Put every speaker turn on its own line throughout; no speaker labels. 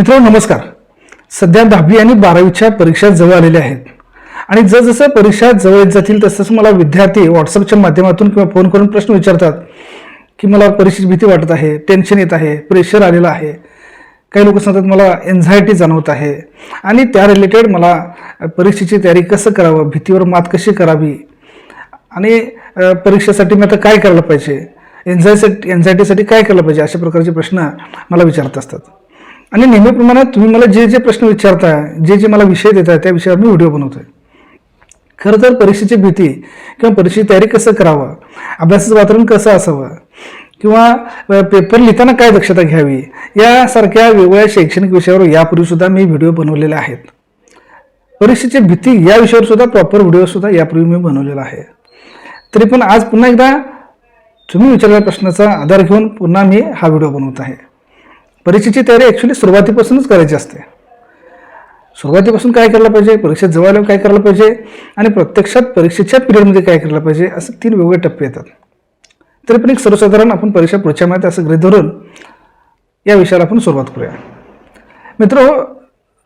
मित्रांनो नमस्कार. सध्या दहावी आणि बारावीच्या परीक्षा जवळ आलेल्या आहेत. आणि जसजसं परीक्षा जवळ येत जातील तसंच मला विद्यार्थी व्हॉट्सअपच्या माध्यमातून किंवा फोन करून प्रश्न विचारतात की मला परीक्षेची भीती वाटत आहे टेन्शन येत आहे प्रेशर आलेलं आहे. काही लोक सांगतात मला एन्झायटी जाणवत आहे. आणि त्या रिलेटेड मला परीक्षेची तयारी कसं करावं भीतीवर मात कशी करावी? आणि परीक्षेसाठी मी आता काय करायला पाहिजे? एन्झायसाठी एन्झायटीसाठी काय करायला पाहिजे? अशा प्रकारचे प्रश्न मला विचारत असतात. आणि नेहमीप्रमाणे तुम्ही मला जे जे प्रश्न विचारताय जे जे मला विषय देताय त्या विषयावर मी व्हिडिओ बनवतोय. खरं तर परीक्षेची भीती किंवा परीक्षेची तयारी कसं करावं अभ्यासाचं वातावरण कसं असावं किंवा पेपर लिहिताना काय दक्षता घ्यावी यासारख्या वेगवेगळ्या शैक्षणिक विषयावर यापूर्वी सुद्धा मी व्हिडिओ बनवलेले आहेत. परीक्षेची भीती या विषयावर सुद्धा प्रॉपर व्हिडिओसुद्धा यापूर्वी मी बनवलेला आहे. तरी पण आज पुन्हा एकदा तुम्ही विचारलेल्या प्रश्नाचा आधार घेऊन पुन्हा मी हा व्हिडिओ बनवत आहे. परीक्षेची तयारी ॲक्च्युली सुरुवातीपासूनच करायची असते. सुरुवातीपासून काय करायला पाहिजे? परीक्षेत जवळ आल्यावर काय करायला पाहिजे? आणि प्रत्यक्षात परीक्षेच्या पिरियडमध्ये काय करायला पाहिजे? असं तीन वेगवेगळे टप्पे येतात. तरी पण एक सर्वसाधारण आपण परीक्षा पुढच्या महिन्यात असं गृहीत धरून या विषयाला आपण सुरुवात करूया. मित्र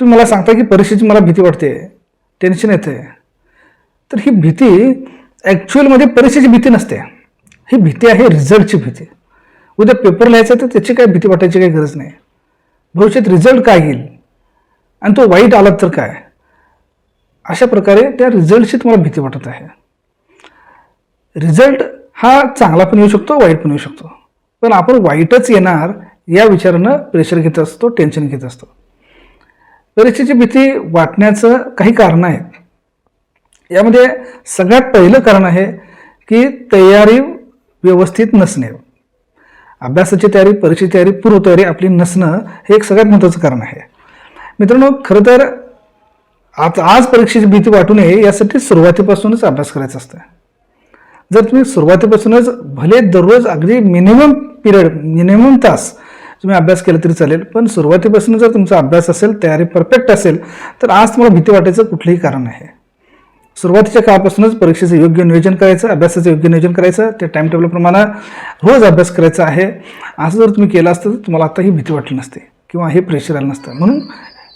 तुम्ही मला सांगता की परीक्षेची मला भीती वाटते. टेन्शन येते. तर ही भीती ॲक्च्युअलमध्ये परीक्षेची भीती नसते. ही भीती आहे रिझल्टची भीती. उद्या पेपर लिहायचा तर त्याची काय भीती वाटायची काही गरज नाही. भविष्यात रिझल्ट काय येईल? आणि तो वाईट आला तर काय? अशा प्रकारे त्या रिझल्टशी तुम्हाला भीती वाटत आहे. रिझल्ट हा चांगला पण येऊ शकतो वाईट पण येऊ शकतो. पण आपण वाईटच येणार या विचारानं प्रेशर घेत असतो टेन्शन घेत असतो. परीक्षेची भीती वाटण्याचं काही कारणं आहेत यामध्ये सगळ्यात पहिलं कारण आहे की तयारी व्यवस्थित नसणे. अभ्यासाची तयारी परीक्षेची तयारी पूर्वतयारी आपली नसणं हे एक सगळ्यात महत्त्वाचं कारण आहे. मित्रांनो खरं तर आज आज परीक्षेची भीती वाटू नये यासाठी सुरुवातीपासूनच अभ्यास करायचा असतं जर तुम्ही सुरुवातीपासूनच भले दररोज अगदी मिनिमम पिरियड मिनिमम तास तुम्ही अभ्यास केला तरी चालेल पण सुरुवातीपासून जर तुमचा अभ्यास असेल तयारी परफेक्ट असेल तर आज तुम्हाला भीती वाटायचं कुठलंही कारण नाही सुरुवातीच्या काळापासूनच परीक्षेचं योग्य नियोजन करायचं अभ्यासाचं योग्य नियोजन करायचं त्या टाइम टेबलप्रमाणे रोज अभ्यास करायचा आहे. असं जर तुम्ही केलं असतं तर तुम्हाला आता ही भीती वाटली नसते किंवा हे प्रेशर आलं नसतं. म्हणून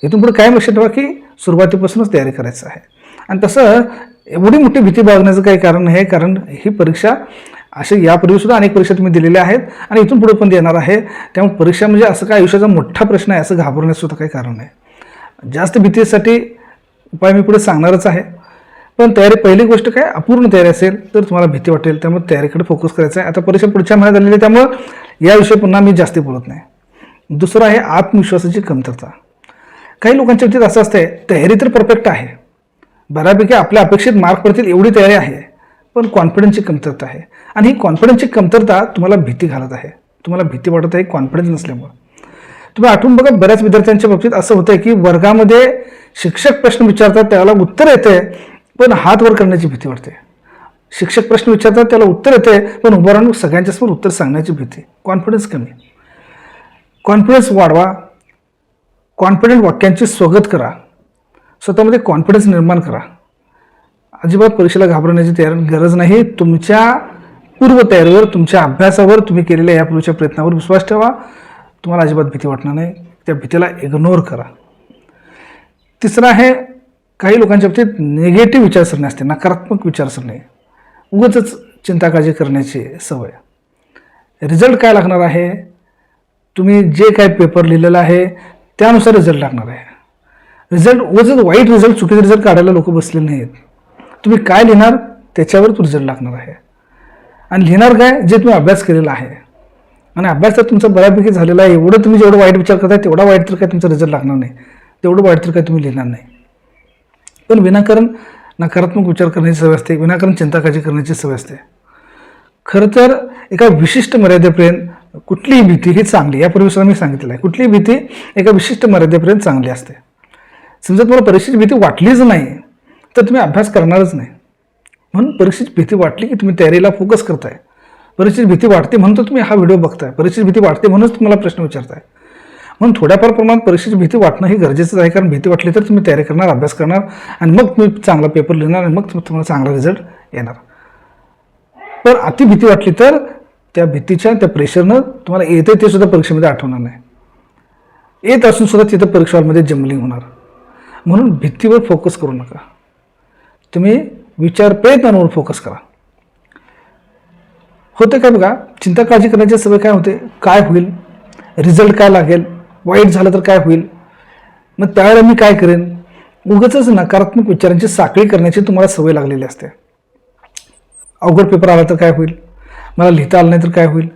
इथून पुढे काय लक्षात ठेवा की सुरुवातीपासूनच तयारी करायचं आहे. आणि तसं एवढी मोठी भीती बाळगण्याचं काही कारण नाही कारण ही परीक्षा असे यापूर्वीसुद्धा अनेक परीक्षा तुम्ही दिलेल्या आहेत आणि इथून पुढे पण देणार आहे. त्यामुळे परीक्षा म्हणजे असं काय आयुष्याचा मोठा प्रश्न आहे असं घाबरण्यासुद्धा काही कारण नाही. जास्त भीतीसाठी उपाय मी पुढे सांगणारच आहे. पण तयारी पहिली गोष्ट काय अपूर्ण तयारी असेल तर तुम्हाला भीती वाटेल. त्यामुळे तयारीकडे फोकस करायचा आहे आता परीक्षा पुढच्या महिन्यात आलेली आहे त्यामुळं याविषयी पुन्हा मी जास्ती बोलत नाही. दुसरं आहे आत्मविश्वासाची कमतरता. काही लोकांच्या बाबतीत असं असतंय तयारी तर परफेक्ट आहे. बऱ्यापैकी आपल्या अपेक्षित मार्क पडतील एवढी तयारी आहे पण कॉन्फिडन्सची कमतरता आहे. आणि ही कॉन्फिडन्सची कमतरता तुम्हाला भीती घालत आहे. तुम्हाला भीती वाटत आहे कॉन्फिडन्स नसल्यामुळं. तुम्ही आठवून बघा बऱ्याच विद्यार्थ्यांच्या बाबतीत असं होतं की वर्गामध्ये शिक्षक प्रश्न विचारतात त्याला उत्तर येते पण हात वर करण्याची भीती वाटते. शिक्षक प्रश्न विचारतात त्याला उत्तर येते पण उभं राहून सगळ्यांच्यासमोर उत्तर सांगण्याची भीती. कॉन्फिडन्स कमी. कॉन्फिडन्स वाढवा. कॉन्फिडंट वाक्यांची स्वागत करा. स्वतःमध्ये कॉन्फिडन्स निर्माण करा. अजिबात परीक्षेला घाबरण्याची तयारी गरज नाही. तुमच्या पूर्वतयारीवर तुमच्या अभ्यासावर तुम्ही केलेल्या या पूर्वीच्या प्रयत्नावर विश्वास ठेवा. तुम्हाला अजिबात भीती वाटणार नाही. त्या भीतीला इग्नोर करा. तिसरं आहे काही लोकांच्या बाबतीत निगेटिव्ह विचारसरणी असते नकारात्मक विचारसरणी. उगाचच चिंता काळजी करण्याची सवय. रिझल्ट काय लागणार आहे? तुम्ही जे काय पेपर लिहिलेलं आहे त्यानुसार रिझल्ट लागणार आहे. रिझल्ट उगच वाईट रिझल्ट चुकीचे रिझल्ट काढायला लोक बसलेले नाहीत. तुम्ही काय लिहिणार त्याच्यावर तो रिझल्ट लागणार आहे. आणि लिहिणार काय? जे तुम्ही अभ्यास केलेला आहे. आणि अभ्यास तर तुमचा बऱ्यापैकी झालेला आहे. एवढं तुम्ही जेवढं वाईट विचार करताय तेवढा वाईट तर काय तुमचा रिझल्ट लागणार नाही. तेवढं वाईट तर काय तुम्ही लिहिणार नाही. पण विनाकारण नकारात्मक विचार करण्याची सवय असते विनाकारण चिंता काळजी करण्याची सवय असते. खरं तर एका विशिष्ट मर्यादेपर्यंत कुठलीही भीती ही चांगली यापूर्वी सुद्धा मी सांगितलं आहे कुठलीही भीती एका विशिष्ट मर्यादेपर्यंत चांगली असते. समजा तुम्हाला परीक्षेची भीती वाटलीच नाही तर तुम्ही अभ्यास करणारच नाही. म्हणून परीक्षेची भीती वाटली की तुम्ही तयारीला फोकस करताय. परीक्षेची भीती वाटते म्हणून तर तुम्ही हा व्हिडिओ बघताय. परीक्षेची भीती वाटते म्हणूनच तुम्हाला प्रश्न विचारताय. म्हणून थोड्याफार प्रमाणात परीक्षेची भीती वाटणं हे गरजेचं आहे कारण भीती वाटली तर तुम्ही तयारी करणार अभ्यास करणार आणि मग तुम्ही चांगला पेपर लिहिणार आणि मग तुम्हाला चांगला रिझल्ट येणार. पण अति भीती वाटली तर त्या भीतीच्या त्या प्रेशरनं तुम्हाला येते ते सुद्धा परीक्षेमध्ये आठवणार नाही. येत असून सुद्धा तिथं परीक्षा जमली जमलिंग होणार. म्हणून भीतीवर फोकस करू नका. तुम्ही विचार प्रयत्नांवर फोकस करा. होते काय बघा चिंता काळजी करण्याची सवय काय होते? काय होईल? रिझल्ट काय लागेल? वाईट झालं तर काय होईल? मग त्यावेळेला मी काय करेन? उगाच नकारात्मक विचारांची साखळी करण्याची तुम्हाला सवय लागलेली असते. अवघड पेपर आला तर काय होईल? मला लिहिता आलं नाही तर काय होईल?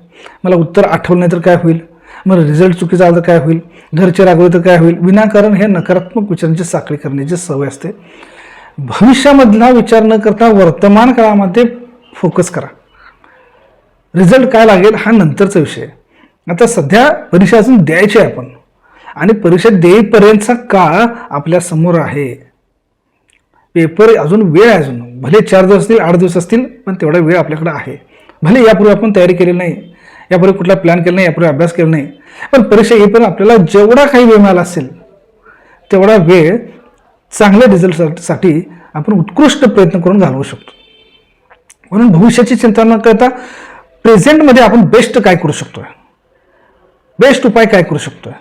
मला उत्तर आठवलं नाही तर काय होईल? मग रिझल्ट चुकीचा आला तर काय होईल? घरचे रागवले तर काय होईल? विनाकारण हे नकारात्मक विचारांची साखळी करण्याची सवय असते. भविष्यामधला विचार न करता वर्तमान काळामध्ये फोकस करा. रिझल्ट काय लागेल? हा नंतरचा विषय आहे. आता सध्या परीक्षा अजून द्यायची आहे आपण. आणि परीक्षा देईपर्यंतचा काळ आपल्यासमोर आहे. पेपर अजून वेळ आहे अजून. भले चार दिवस असतील आठ दिवस असतील पण तेवढा वेळ आपल्याकडे आहे. भले यापूर्वी आपण तयारी केली नाही यापूर्वी कुठला प्लॅन केला नाही यापूर्वी अभ्यास केला नाही पण परीक्षा येईपर्यंत आपल्याला जेवढा काही वेळ मिळाला असेल तेवढा वेळ चांगल्या रिझल्टसाठी आपण उत्कृष्ट प्रयत्न करून घालवू शकतो. म्हणून भविष्याची चिंता न करता प्रेझेंटमध्ये आपण बेस्ट काय करू शकतोय? बेस्ट उपाय काय करू शकतोय?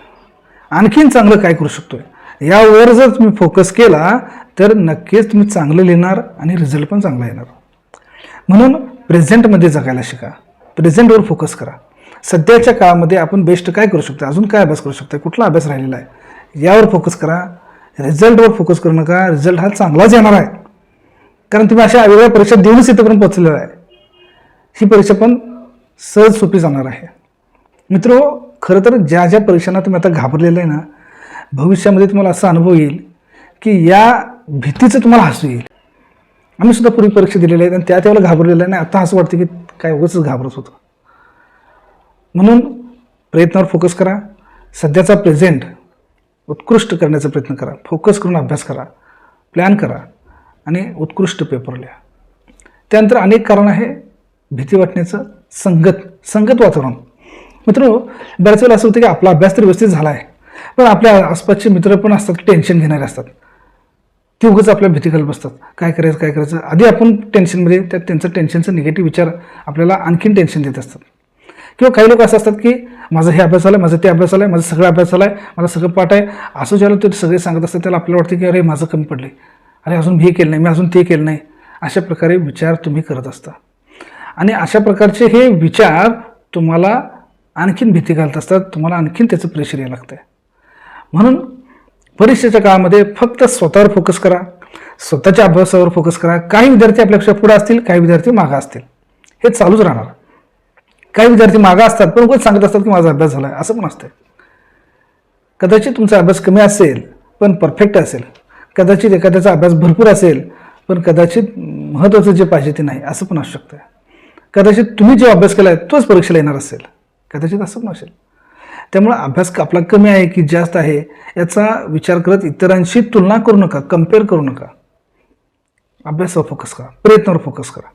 आणखीन चांगलं काय करू शकतोय? यावर जर तुम्ही फोकस केला तर नक्कीच तुम्ही चांगलं लिहिणार आणि रिझल्ट पण चांगला येणार. म्हणून प्रेझेंटमध्ये जगायला शिका. प्रेझेंटवर फोकस करा. सध्याच्या काळामध्ये आपण बेस्ट काय करू शकतो अजून काय अभ्यास करू शकतो कुठला अभ्यास राहिलेला आहे? यावर फोकस करा. रिझल्टवर फोकस करू नका. रिझल्ट हा चांगलाच येणार आहे. कारण तुम्ही अशा वेगळ्या परीक्षा देऊनच इथंपर्यंत पोहोचलेला आहे. ही परीक्षा पण सहज सोपी जाणार आहे. मित्र खरं तर ज्या ज्या परीक्षांना तुम्ही आता घाबरलेलं आहे ना भविष्यामध्ये तुम्हाला असा अनुभव येईल की या भीतीचं तुम्हाला हसू येईल. आम्ही सुद्धा पूर्वी परीक्षा दिलेल्या आहेत आणि त्या त्यावेळेला घाबरलेलं आहे आणि आता असं वाटतं की काय उगच घाबरत होतं. म्हणून प्रयत्नावर फोकस करा. सध्याचा प्रेझेंट उत्कृष्ट करण्याचा प्रयत्न करा. फोकस करून अभ्यास करा. प्लॅन करा. आणि उत्कृष्ट पेपर लिहा. त्यानंतर अनेक कारण आहे. भीती वाटण्याचं संगत संगत वातावरण. मित्र बऱ्याच वेळेला असं होतं की आपला अभ्यास तर व्यवस्थित झाला आहे पण आपल्या आसपासचे मित्र पण असतात टेन्शन घेणारे असतात. ते उगाच आपल्या भीती घालत बसतात. काय करायचं काय करायचं? आधी आपण टेन्शनमध्ये त्या त्यांचं टेन्शनचं निगेटिव्ह विचार आपल्याला आणखीन टेन्शन देत असतात. किंवा काही लोक असं असतात की माझं हे अभ्यास झाला माझं ते अभ्यास झाला माझं सगळं अभ्यास झाला आहे मला सगळं पाठ आहे. असं ज्याला ते सगळे सांगत असतात त्याला आपल्याला वाटतं की अरे माझं कमी पडले अरे अजून हे केलं नाही मी अजून ते केलं नाही. अशा प्रकारे विचार तुम्ही करत असता. आणि अशा प्रकारचे हे विचार तुम्हाला आणखीन भीती घालत असतात तुम्हाला आणखीन त्याचं प्रेशर यायला लागतं म्हणून परीक्षेच्या काळामध्ये फक्त स्वतःवर फोकस करा स्वतःच्या अभ्यासावर फोकस करा. काही विद्यार्थी आपल्यापेक्षा पुढे असतील काही विद्यार्थी मागं असतील. हे चालूच राहणार. काही विद्यार्थी मागं असतात पण उगाच सांगत असतात की माझा अभ्यास झाला आहे असं पण असतं कदाचित तुमचा अभ्यास कमी असेल पण परफेक्ट असेल. कदाचित एखाद्याचा अभ्यास भरपूर असेल पण कदाचित महत्त्वाचं जे पाहिजे ते नाही असं पण असू शकतं कदाचित तुम्ही जो अभ्यास केला आहे तोच परीक्षेला येणार असेल. कदाचित असं पण असेल. त्यामुळे अभ्यास आपला कमी आहे की जास्त आहे याचा विचार करत इतरांशी तुलना करू नका कंपेअर करू नका. अभ्यासावर फोकस करा प्रयत्नावर फोकस करा.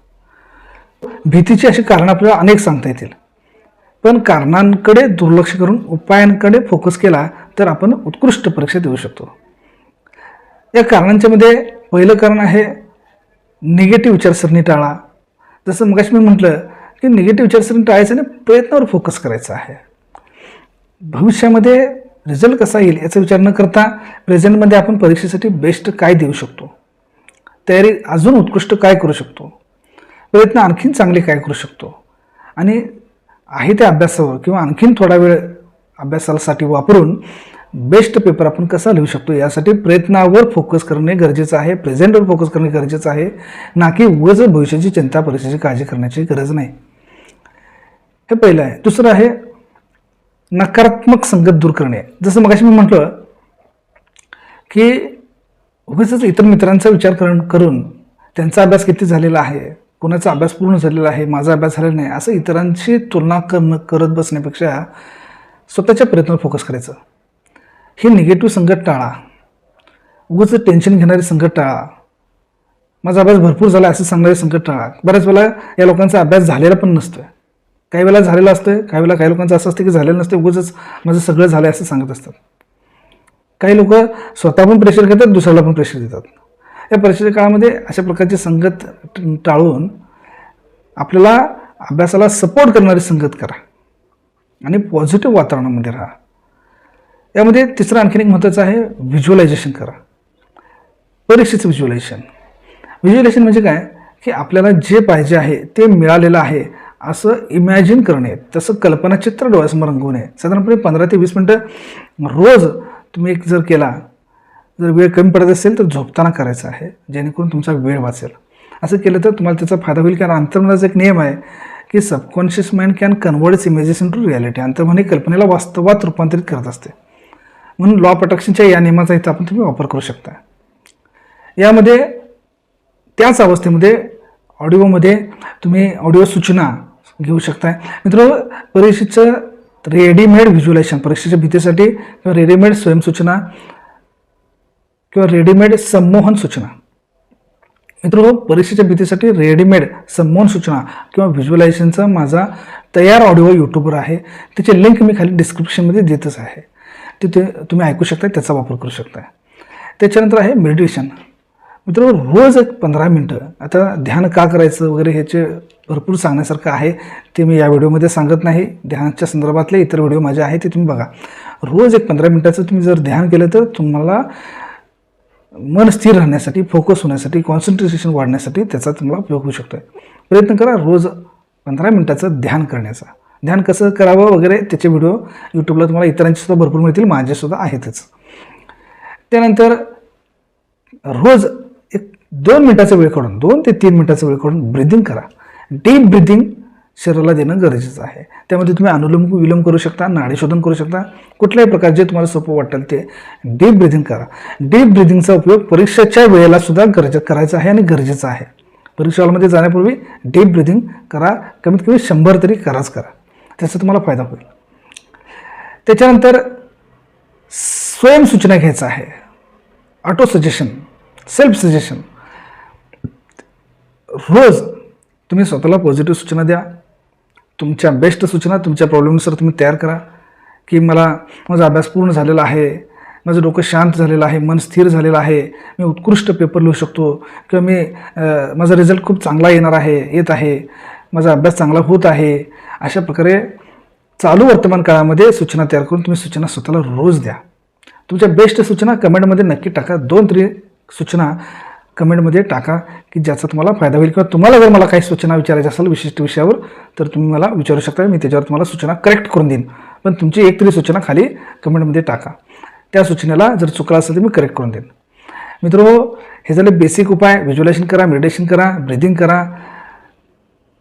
भीतीची अशी कारणं आपल्याला अनेक सांगता येतील. पण कारणांकडे दुर्लक्ष करून उपायांकडे फोकस केला तर आपण उत्कृष्ट परीक्षा देऊ शकतो. या कारणांच्या मध्ये पहिलं कारण आहे निगेटिव्ह विचारसरणी टाळा. जसं मगाशी मी म्हटलं की निगेटिव्ह विचारसरणी टाळायचं आणि प्रयत्नावर फोकस करायचा आहे. भविष्यामध्ये रिझल्ट कसा येईल याचा विचार न करता प्रेझेंटमध्ये आपण परीक्षेसाठी बेस्ट काय देऊ शकतो? तयारी अजून उत्कृष्ट काय करू शकतो? प्रयत्न आणखीन चांगले काय करू शकतो? आणि आहे त्या अभ्यासावर किंवा आणखीन थोडा वेळ अभ्यासासाठी वापरून बेस्ट पेपर आपण कसा लिहू शकतो यासाठी प्रयत्नावर फोकस करणे गरजेचं आहे प्रेझेंटवर फोकस करणे गरजेचं आहे ना की उगाच भविष्याची चिंता परीक्षेची काळजी करण्याची गरज नाही. हे पहिलं आहे. दुसरं आहे नकारात्मक संगत दूर करणे. जसं मगाशी मी म्हटलं की उगीच इतर मित्रांचा विचार करून करून त्यांचा अभ्यास किती झालेला आहे कोणाचा अभ्यास पूर्ण झालेला आहे माझा अभ्यास झालेला नाही असं इतरांशी तुलना करणं करत बसण्यापेक्षा स्वतःच्या प्रयत्नावर फोकस करायचं. हे निगेटिव्ह संगत टाळा. उगाच टेन्शन घेणारी संगत टाळा. माझा अभ्यास भरपूर झाला असं सांगणारे संकट टाळा. बऱ्याच वेळा या लोकांचा अभ्यास झालेला पण नसतोय. काही वेळेला झालेलं असतं काही वेळेला काही लोकांचं असं असतं की झालेलं नसतं उगच माझं सगळं झालं असं सांगत असतात. काही लोक स्वतः पण प्रेशर घेतात दुसऱ्याला पण प्रेशर देतात. या परीक्षेच्या काळामध्ये अशा प्रकारची संगत टाळून आपल्याला अभ्यासाला सपोर्ट करणारी संगत करा आणि पॉझिटिव्ह वातावरणामध्ये राहा. यामध्ये तिसरं आणखीन एक महत्त्वाचं आहे व्हिज्युअलायझेशन करा. परीक्षेचं व्हिज्युअलायझेशन व्हिज्युअलायझेशन म्हणजे काय? की आपल्याला जे पाहिजे आहे ते मिळालेलं आहे असं इमॅजिन करणे तसं कल्पनाचित्र डोळ्यासमोर रंगवणे. साधारणपणे पंधरा ते वीस मिनटं रोज तुम्ही एक जर केला जर वेळ कमी पडत असेल तर झोपताना करायचं आहे जेणेकरून तुमचा वेळ वाचेल. असं केलं तर तुम्हाला त्याचा फायदा होईल कारण अंतर्मनाचा एक नियम आहे की subconscious mind can converts images into reality अंतर्मन हे कल्पनेला वास्तवात रूपांतरित करत असते. म्हणून लॉ प्रोटेक्शनच्या या नियमाचा इथं आपण तुम्ही वापर करू शकता. यामध्ये त्याच अवस्थेमध्ये ऑडिओमध्ये तुम्ही ऑडिओ सूचना घेऊ शकताय. मित्र परीक्षेचं रेडीमेड व्हिज्युअलायझेशन परीक्षेच्या भीतीसाठी किंवा रेडीमेड स्वयंसूचना किंवा रेडीमेड संमोहन सूचना. मित्र परीक्षेच्या भीतीसाठी रेडीमेड संमोहन सूचना किंवा व्हिज्युलायझेशनचा माझा तयार ऑडिओ यूट्यूबवर आहे. त्याची लिंक मी खाली डिस्क्रिप्शनमध्ये देतच आहे. तिथे तुम्ही ऐकू शकता त्याचा वापर करू शकता त्याच्यानंतर आहे मेडिटेशन मित्र रोज एक पंधरा मिनटं. आता ध्यान का करायचं वगैरे ह्याचे भरपूर सांगण्यासारखं आहे. ते मी या व्हिडिओमध्ये सांगत नाही. ध्यानाच्या संदर्भातले इतर व्हिडिओ माझे आहेत ते तुम्ही बघा. रोज एक पंधरा मिनटाचं तुम्ही जर ध्यान केलं तर तुम्हाला मन स्थिर राहण्यासाठी फोकस होण्यासाठी कॉन्सन्ट्रेशन वाढण्यासाठी त्याचा तुम्हाला उपयोग होऊ शकतो प्रयत्न करा रोज पंधरा मिनटाचं ध्यान करण्याचा. ध्यान कसं करावं वगैरे त्याचे व्हिडिओ यूट्यूबला तुम्हाला इतरांचे सुद्धा भरपूर मिळतील माझेसुद्धा आहेतच. त्यानंतर रोज एक दोन मिनटाचा वेळ काढून दोन ते तीन मिनटाचा वेळ काढून ब्रिदिंग करा. डीप ब्रिदिंग शरीराला देणं गरजेचं आहे. त्यामध्ये तुम्ही अनुलोम विलोम करू शकता नाडीशोधन करू शकता. कुठल्याही प्रकार जे तुम्हाला सोपं वाटेल ते डीप ब्रिदिंग करा. डीप ब्रिदिंगचा उपयोग परीक्षेच्या वेळेला सुद्धा गरजे करायचा आहे आणि गरजेचा आहे. परीक्षा हॉलमध्ये जाण्यापूर्वी डीप ब्रिदिंग करा. कमीत कमी शंभर तरी कराच करा. त्याचा तुम्हाला फायदा होईल. त्याच्यानंतर स्वयंसूचना घ्यायचं आहे. ऑटो सजेशन सेल्फ सजेशन रोज तुम्ही स्वतःला पॉझिटिव्ह सूचना द्या. तुमच्या बेस्ट सूचना तुमच्या प्रॉब्लेमनुसार तुम्ही तयार करा. की मला माझा अभ्यास पूर्ण झालेला आहे. माझं डोकं शांत झालेलं आहे. मन स्थिर झालेलं आहे. मी उत्कृष्ट पेपर लिहू शकतो. किंवा मी माझा रिझल्ट खूप चांगला येणार आहे येत आहे. माझा अभ्यास चांगला होत आहे. अशा प्रकारे चालू वर्तमान काळामध्ये सूचना तयार करून तुम्ही सूचना स्वतःला रोज द्या. तुमच्या बेस्ट सूचना कमेंटमध्ये नक्की टाका. दोन तरी सूचना कमेंटमध्ये टाका की ज्याचा तुम्हाला फायदा होईल किंवा तुम्हाला जर मला काही सूचना विचारायच्या असेल विशिष्ट विषयावर तर तुम्ही मला विचारू शकता मी त्याच्यावर तुम्हाला सूचना करेक्ट करून देईन. पण तुमची एक तरी सूचना खाली कमेंटमध्ये टाका. त्या सूचनेला जर चुकला असेल तर मी करेक्ट करून देईन. मित्र हे झाले बेसिक उपाय. व्हिज्युअलायझेशन करा मेडिटेशन करा ब्रिदिंग करा.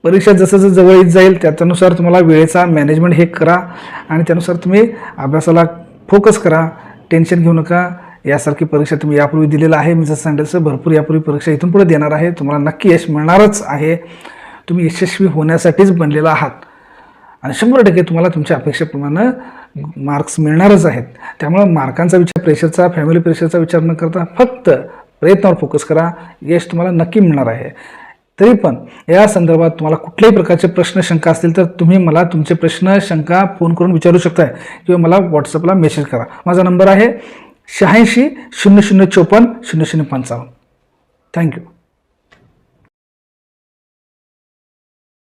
परीक्षा जसं जसं जवळ येत जाईल त्याच्यानुसार तुम्हाला वेळेचा मॅनेजमेंट हे करा. आणि त्यानुसार तुम्ही अभ्यासाला फोकस करा. टेन्शन घेऊ नका. यासारखी परीक्षा तुम्ही यापूर्वी दिलेलं आहे. मी जसं सांगितलं भरपूर यापूर्वी परीक्षा इथून पुढे देणार आहे. तुम्हाला नक्की यश मिळणारच आहे. तुम्ही यशस्वी होण्यासाठीच बनलेला आहात. आणि शंभर टक्के तुम्हाला तुमच्या अपेक्षेप्रमाणे मार्क्स मिळणारच आहेत. त्यामुळं मार्कांचा विचार प्रेशरचा फॅमिली प्रेशरचा विचार न करता फक्त प्रयत्नावर फोकस करा. यश तुम्हाला नक्की मिळणार आहे. तरी पण या संदर्भात तुम्हाला कुठल्याही प्रकारचे प्रश्न शंका असतील तर तुम्ही मला तुमचे प्रश्न शंका फोन करून विचारू शकताय किंवा मला व्हॉट्सअपला मेसेज करा. माझा नंबर आहे शहाऐंशी शून्य शून्य चोपन्न शून्य शून्य पंचावन्न. थँक्यू